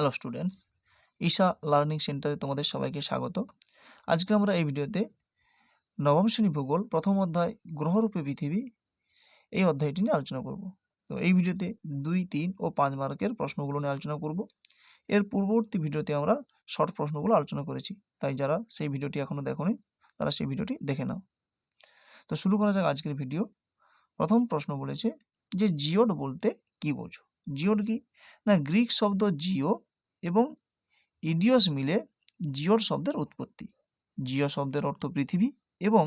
Hello students Isha learning সেন্টারে তোমাদের সবাইকে স্বাগত। আজকে আমরা এই ভিডিওতে নবম শ্রেণি ভূগোল, প্রথম অধ্যায়, গ্রহরূপে পৃথিবী এই অধ্যায়টি নিয়ে আলোচনা করব। তো এই ভিডিওতে দুই, তিন ও পাঁচ মার্কের প্রশ্নগুলো নিয়ে আলোচনা করব। এর পূর্ববর্তী ভিডিওতে আমরা শর্ট প্রশ্নগুলো আলোচনা করেছি। তাই যারা সেই ভিডিওটি এখনও দেখোনি, তারা সেই ভিডিওটি দেখে নাও। তো শুরু করা যাক আজকের ভিডিও। প্রথম প্রশ্ন বলেছে যে জিওড বলতে কি বোঝো? জিওড কি? না গ্রিক শব্দ জিও এবং ইডিয়স মিলে জিওর শব্দের উৎপত্তি। জিও শব্দের অর্থ পৃথিবী এবং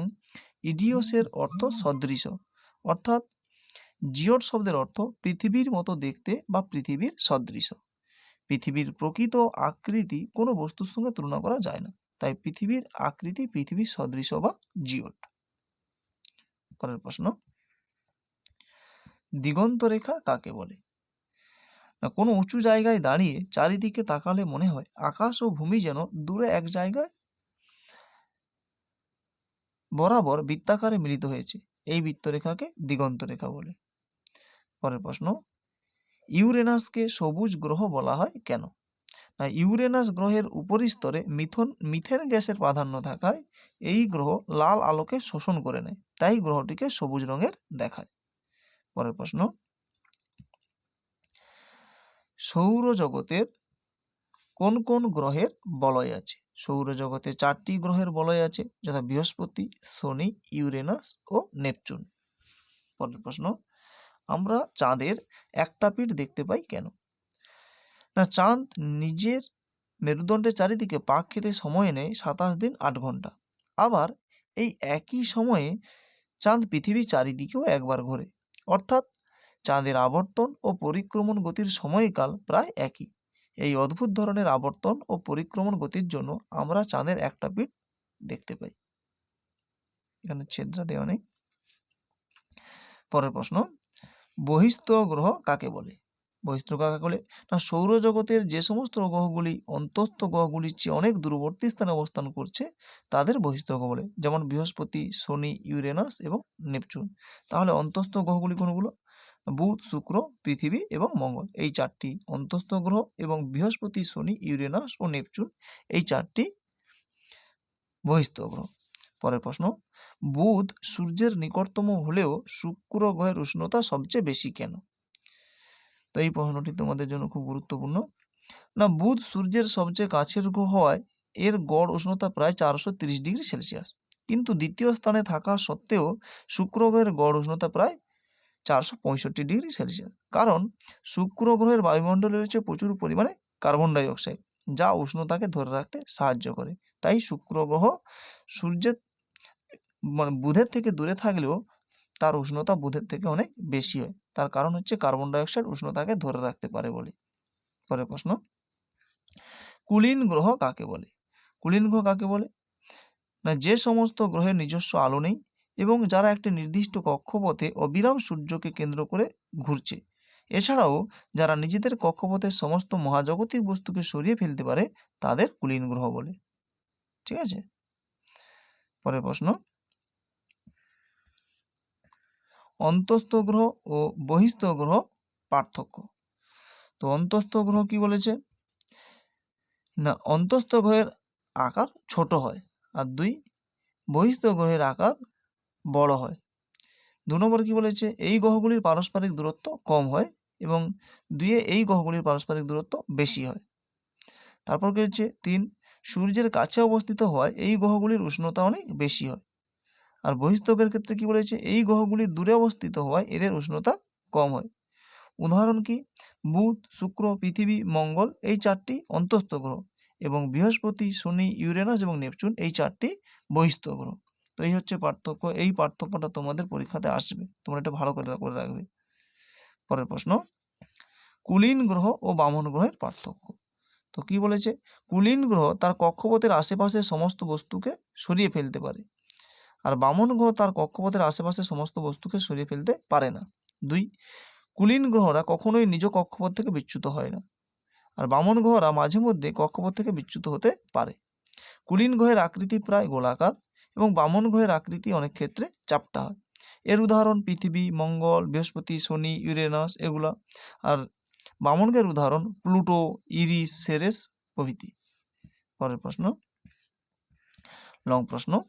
ইডিওসের অর্থ সদৃশ। অর্থাৎ জিওর শব্দের অর্থ পৃথিবীর মতো দেখতে বা পৃথিবীর সদৃশ। পৃথিবীর প্রকৃত আকৃতি কোনো বস্তুর সঙ্গে তুলনা করা যায় না। তাই পৃথিবীর আকৃতি পৃথিবীর সদৃশ বা জিওট পরের প্রশ্ন দিগন্ত রেখা কাকে বলে? কোনো উঁচু জায়গায় দাঁড়িয়ে চারিদিকে তাকালে মনে হয় আকাশ ও ভূমি যেন দূরে এক জায়গায় বরাবর বৃত্তাকারে মিলিত হয়েছে। এই বৃত্তরেখাকে দিগন্ত রেখা বলে। পরের প্রশ্ন, ইউরেনাসকে সবুজ গ্রহ বলা হয় কেন? না, ইউরেনাস গ্রহের উপরিস্তরে মিথন, মিথেন গ্যাসের প্রাধান্য থাকায় এই গ্রহ লাল আলোকে শোষণ করে নেয়, তাই গ্রহটিকে সবুজ রঙের দেখায়। পরের প্রশ্ন সৌরজগতের কোন কোন গ্রহের বলয় আছে? সৌরজগতে চারটি গ্রহের বলয় আছে, যথা বৃহস্পতি, শনি, ইউরেনাস ও নেপচুন। পরের প্রশ্ন, আমরা চাঁদের একটা পিঠ দেখতে পাই কেন? না, চাঁদ নিজের মেরুদণ্ডের চারিদিকে পাক খেতে সময় নেয় সাতাশ দিন আট ঘণ্টা। আবার এই একই সময়ে চাঁদ পৃথিবীর চারিদিকেও একবার ঘোরে। অর্থাৎ চাঁদের আবর্তন ও পরিক্রমণ গতির সময়কাল প্রায় একই। এই অদ্ভুত ধরনের আবর্তন ও পরিক্রমণ গতির জন্য আমরা চাঁদের একটা পিঠ দেখতে পাই। এখানে ছেদরা দেওয়া নেই। পরের প্রশ্ন, বহিস্থ গ্রহ কাকে বলে? বহিস্থ কাকে বলে? না, সৌরজগতের যে সমস্ত গ্রহগুলি অন্তস্থ গ্রহগুলির চেয়ে অনেক দূরবর্তী স্থানে অবস্থান করছে, তাদের বহিস্থ গ্রহ বলে। যেমন বৃহস্পতি, শনি, ইউরেনাস এবং নেপচুন। তাহলে অন্তস্থ গ্রহগুলি কোনগুলো? বুধ, শুক্র, পৃথিবী এবং মঙ্গল। এই চারটি অন্তস্থ গ্রহ এবং বৃহস্পতি, শনি, ইউরেনাস ও নেপচুন এই চারটি বহিস্থ গ্রহ। পরের প্রশ্ন, বুধ সূর্যের নিকটতম হলেও শুক্র গ্রহের উষ্ণতা সবচেয়ে বেশি কেন? তো এই প্রশ্নটি তোমাদের জন্য খুব গুরুত্বপূর্ণ। না, বুধ সূর্যের সবচেয়ে কাছের গ্রহ হওয়ায় এর গড় উষ্ণতা প্রায় চারশো ডিগ্রি সেলসিয়াস। কিন্তু দ্বিতীয় স্থানে থাকা সত্ত্বেও শুক্র গ্রহের গড় উষ্ণতা প্রায় চারশো পঁয়ষট্টি ডিগ্রি সেলসিয়াস। কারণ শুক্র গ্রহের বায়ুমণ্ডলে রয়েছে প্রচুর পরিমাণে কার্বন ডাই অক্সাইড যা উষ্ণতাকে ধরে রাখতে সাহায্য করে। তাই শুক্র গ্রহ সূর্যের মানে বুধের থেকে দূরে থাকলেও তার উষ্ণতা বুধের থেকে অনেক বেশি হয়। তার কারণ হচ্ছে কার্বন ডাই অক্সাইড উষ্ণতাকে ধরে রাখতে পারে বলে। পরের প্রশ্ন, কুলিন গ্রহ কাকে বলে? কুলিন গ্রহ কাকে বলে? না, যে সমস্ত গ্রহের নিজস্ব আলো নেই এবং যারা একটি নির্দিষ্ট কক্ষপথে অবিরাম সূর্যকে কেন্দ্র করে ঘুরছে। এছাড়াও যারা নিজেদের কক্ষপথের সমস্ত মহাজাগতিক বস্তুকে সরিয়ে ফেলতে পারে, তাদের কুলীন গ্রহ বলে। ঠিক আছে? পরের প্রশ্ন। অন্তস্থ গ্রহ ও বহিস্থ গ্রহ পার্থক্য। তো অন্তস্থ গ্রহ কি বলেছে? না, অন্তস্থ গ্রহের আকার ছোট হয়। আর দুই, বহিস্থ গ্রহের আকার বড় হয়। দু নম্বর কি বলেছে? এই গ্রহগুলির পারস্পরিক দূরত্ব কম হয় এবং দুইয়ে এই গ্রহগুলির পারস্পরিক দূরত্ব বেশি হয়। তারপর কি হচ্ছে? তিন, সূর্যের কাছে অবস্থিত হওয়ায় এই গ্রহগুলির উষ্ণতা অনেক বেশি হয়। আর বহিস্থকের ক্ষেত্রে কি বলেছে? এই গ্রহগুলি দূরে অবস্থিত হওয়ায় এদের উষ্ণতা কম হয়। উদাহরণ কি? বুধ, শুক্র, পৃথিবী, মঙ্গল এই চারটি অন্তস্থ গ্রহ এবং বৃহস্পতি, শনি, ইউরেনাস এবং নেপচুন এই চারটি বহিস্থ গ্রহ। তো এই হচ্ছে পার্থক্য, এই পার্থক্যটা তোমাদের পরীক্ষাতে আসবে। তোমরা এটা ভালো করে করে রাখবে। পরের প্রশ্ন, কুলীন গ্রহ ও বামন গ্রহের পার্থক্য। তো কি বলেছে? কুলীন গ্রহ তার কক্ষপথের আশেপাশে সমস্ত বস্তুকে সরিয়ে ফেলতে পারে, আর বামন গ্রহ তার কক্ষপথের আশেপাশে সমস্ত বস্তুকে সরিয়ে ফেলতে পারে না। দুই, কুলীন গ্রহরা কখনোই নিজ কক্ষপথ থেকে বিচ্যুত হয় না, আর বামন গ্রহরা মাঝে মধ্যে কক্ষপথ থেকে বিচ্যুত হতে পারে। কুলীন গ্রহের আকৃতি প্রায় গোলাকার এবং বামন গ্রহের আকৃতি অনেক ক্ষেত্রে চাপটা হয়। এর উদাহরণ পৃথিবী, মঙ্গল, বৃহস্পতি, শনি, ইউরেনাস এগুলা। আর বামনগের উদাহরণ প্লুটো, ইরিস, সেরেস প্রভৃতি। পরের প্রশ্ন। লং প্রশ্ন।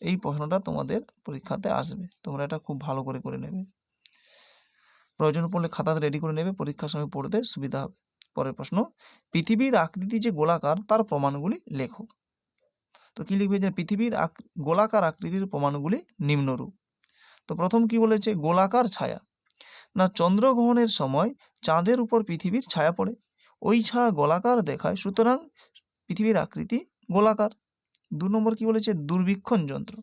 এই প্রশ্নটা তোমাদের পরীক্ষাতে আসবে। তোমরা এটা খুব ভালো করে করে নেবে। প্রয়োজন পড়লে খাতাতে রেডি করে নেবে, পরীক্ষার সময় পড়তে সুবিধা হবে। পরের প্রশ্ন। পৃথিবীর আকৃতি যে গোলাকার, তার প্রমাণগুলি লেখো। তো কি লিখবে যে পৃথিবীর গোলাকার আকৃতির প্রমাণগুলি নিম্নরূপ। তো প্রথম কি বলেছে? গোলাকার ছায়া। না, চন্দ্রগ্রহণের সময় চাঁদের উপর পৃথিবীর ছায়া পড়ে। ওই ছায়া গোলাকার দেখায়, সুতরাং পৃথিবীর আকৃতি গোলাকার। দু নম্বর কি বলেছে? দূরবীক্ষণ যন্ত্র।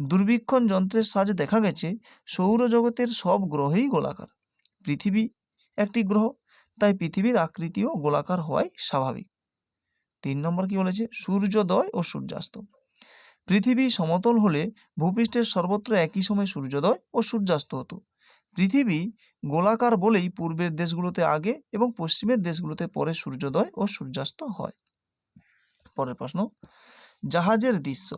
দূরবীক্ষণ যন্ত্রের সাহায্যে দেখা গেছে, সৌরজগতের সব গ্রহেই গোলাকার। পৃথিবী একটি গ্রহ, তাই পৃথিবীর আকৃতিও গোলাকার হওয়াই স্বাভাবিক। তিন নম্বর কি বলেছে? সূর্যোদয় ও সূর্যাস্ত। পৃথিবী সমতল হলে ভূপৃষ্ঠের সর্বত্র একই সময় সূর্যোদয় ও সূর্যাস্ত হতো। পৃথিবী গোলাকার বলেই পূর্বের দেশগুলোতে আগে এবং পশ্চিমের দেশগুলোতে পরে সূর্যোদয় ও সূর্যাস্ত হয়। পরের প্রশ্ন, জাহাজের দৃশ্য।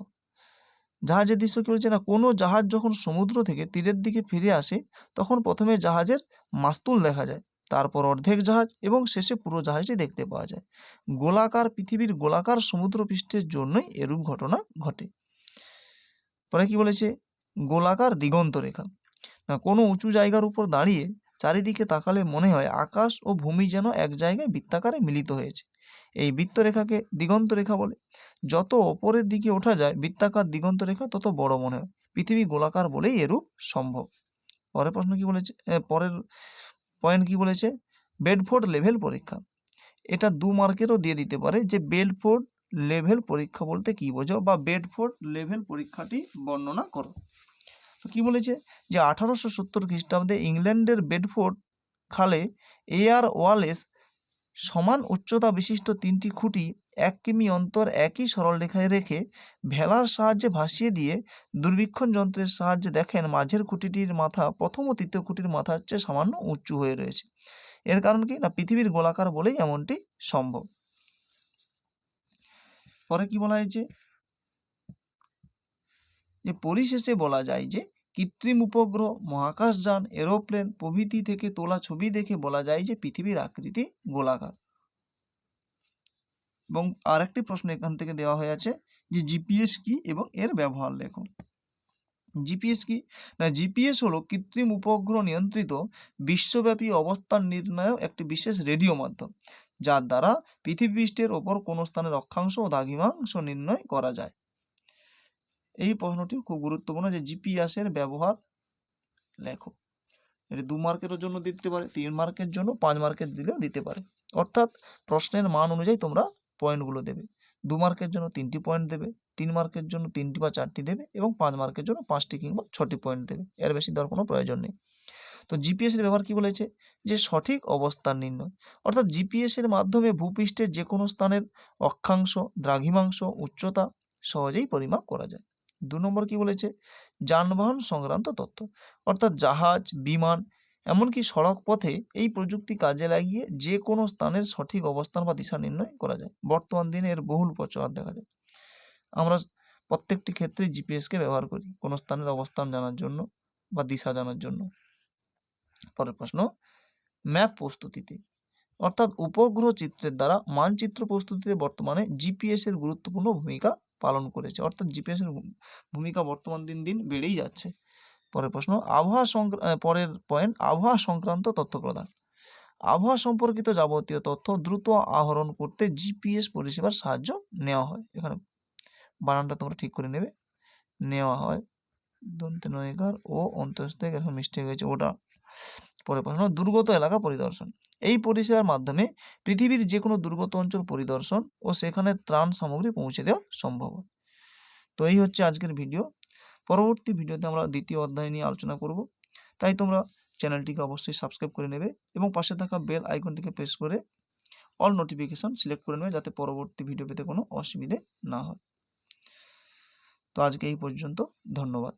জাহাজের দৃশ্য কি বলছে না? কোনো জাহাজ যখন সমুদ্র থেকে তীরের দিকে ফিরে আসে, তখন প্রথমে জাহাজের মাস্তুল দেখা যায়। তারপর অর্ধেক জাহাজ এবং শেষে পুরো জাহাজটি দেখতে পাওয়া যায়। গোলাকার পৃথিবীর গোলাকার সমুদ্র পৃষ্ঠের জন্যই এরূপ ঘটনা ঘটে। পরে কি বলেছে? গোলাকার দিগন্ত রেখা না, কোনো উঁচু জায়গার উপর দাঁড়িয়ে চারিদিকে তাকালে মনে হয় আকাশ ও ভূমি যেন এক জায়গায় বৃত্তাকারে মিলিত হয়েছে। এই বৃত্তরেখাকে দিগন্ত রেখা বলে। যত ওপরের দিকে ওঠা যায়, বৃত্তাকার দিগন্ত রেখা তত বড় মনে হয়। পৃথিবী গোলাকার বলেই এরূপ সম্ভব। পরের প্রশ্ন কি বলেছে? পরের পয়েন্ট কি বলেছে? বেডফোর্ড লেভেল পরীক্ষা। এটা দু মার্কেরও দিয়ে দিতে পারে যে বেডফোর্ড লেভেল পরীক্ষা বলতে কি বোঝো বা বেডফোর্ড লেভেল পরীক্ষাটি বর্ণনা করো। তো কি বলেছে? যে আঠারোশো সত্তর খ্রিস্টাব্দে ইংল্যান্ডের বেডফোর্ড খালে এয়ার ওয়ালেস সমান উচ্চতা বিশিষ্ট তিনটি খুঁটি এক কিমি অন্তর একই সরলরেখায় রেখে ভেলার সাহায্যে ভাসিয়ে দিয়ে দূরবীক্ষণ যন্ত্রের সাহায্যে দেখেন মাঝের খুঁটিটির মাথা প্রথম ও তৃতীয় খুঁটির মাথার চেয়ে সামান্য উঁচু হয়ে রয়েছে। এর কারণ কি? না, পৃথিবীর গোলাকার বলেই এমনটি সম্ভব। পরে কি বলা হয়েছে? যে, পরিশেষে বলা যায় যে, কৃত্রিম উপগ্রহ, মহাকাশযান, এরোপ্লেন প্রভৃতি থেকে তোলা ছবি দেখে বলা যায় যে, পৃথিবীর আকৃতি গোলাকার। এবং আরেকটি প্রশ্ন এখান থেকে দেওয়া হয়ে আছে যে জিপিএস কি এবং এর ব্যবহার লেখো। জিপিএস কি? না জিপিএস হলো কৃত্রিম উপগ্রহ নিয়ন্ত্রিত বিশ্বব্যাপী অবস্থান নির্ণয় একটি বিশেষ রেডিও মাধ্যম, যার দ্বারা পৃথিবী পৃষ্ঠের ওপর কোনো স্থানের অক্ষাংশ ও দ্রাঘিমাংশ নির্ণয় করা যায়। এই প্রশ্নটি খুব গুরুত্বপূর্ণ যে জিপিএস এর ব্যবহার লেখো। এটা দু মার্কের জন্য দিতে পারে, তিন মার্কের জন্য, পাঁচ মার্কের দিলেও দিতে পারে। অর্থাৎ প্রশ্নের মান অনুযায়ী তোমরা পয়েন্টগুলো দেবে। দু মার্কের জন্য তিনটি পয়েন্ট দেবে, তিন মার্কের জন্য তিনটি বা চারটি দেবে এবং পাঁচ মার্কের জন্য পাঁচটি কিংবা ছটি পয়েন্ট দেবে। এর বেশি দেওয়ার কোনো প্রয়োজন নেই। তো জিপিএস এর ব্যবহার কি বলেছে? যে সঠিক অবস্থান নির্ণয়। অর্থাৎ জিপিএস এর মাধ্যমে ভূপৃষ্ঠের যে কোনো স্থানের অক্ষাংশ, দ্রাঘিমাংশ, উচ্চতা সহজেই পরিমাপ করা যায়। দু নম্বর কি বলেছে? যানবাহন সংক্রান্ত তথ্য। অর্থাৎ জাহাজ, বিমান এমনকি সড়ক পথে এই প্রযুক্তি কাজে লাগিয়ে যে কোনো স্থানের সঠিক অবস্থান বা দিশা নির্ণয় করা যায়। বর্তমান দিনে এর বহুল প্রচলন দেখা যায়। আমরা প্রত্যেকটি ক্ষেত্রে জিপিএসকে ব্যবহার করি, কোনো স্থানের অবস্থান জানার জন্য বা দিশা জানার জন্য। পরের প্রশ্ন, ম্যাপ প্রস্তুতিতে। অর্থাৎ উপগ্রহ চিত্রের দ্বারা মানচিত্র প্রস্তুতিতে বর্তমানে জিপিএস এর গুরুত্বপূর্ণ ভূমিকা পালন করেছে। অর্থাৎ জিপিএস এর ভূমিকা বর্তমান দিন দিন বেড়েই যাচ্ছে। পরের প্রশ্ন, আবহাওয়া পরের পয়েন্ট আবহাওয়া সংক্রান্ত তথ্য প্রদান আবহাওয়া সম্পর্কিত যাবতীয় তথ্য দ্রুত আহরণ করতে জিপিএস পরিষেবার সাহায্য নেওয়া হয়। এখানে বানানটা তোমরা ঠিক করে নেবে। নেওয়া হয় দন্তে নয়কার ও অন্তস্থ এখন মিস্টেক হয়েছে ওটা। পরে প্রশ্ন, দুর্গত এলাকা পরিদর্শন। এই পরিষেবার মাধ্যমে পৃথিবীর যে কোনো দুর্গত অঞ্চল পরিদর্শন ও সেখানে ত্রাণ সামগ্রী পৌঁছে দেওয়া সম্ভব। তো এই হচ্ছে আজকের ভিডিও পরবর্তী ভিডিওতে আমরা দ্বিতীয় অধ্যায় নিয়ে আলোচনা করব। তাই তোমরা চ্যানেলটিকে অবশ্যই সাবস্ক্রাইব করে নেবে এবং পাশে থাকা বেল আইকনটিকে প্রেস করে অল নোটিফিকেশান সিলেক্ট করে নেবে যাতে পরবর্তী ভিডিও পেতে কোনো অসুবিধে না হয়। তো আজকে এই পর্যন্ত, ধন্যবাদ।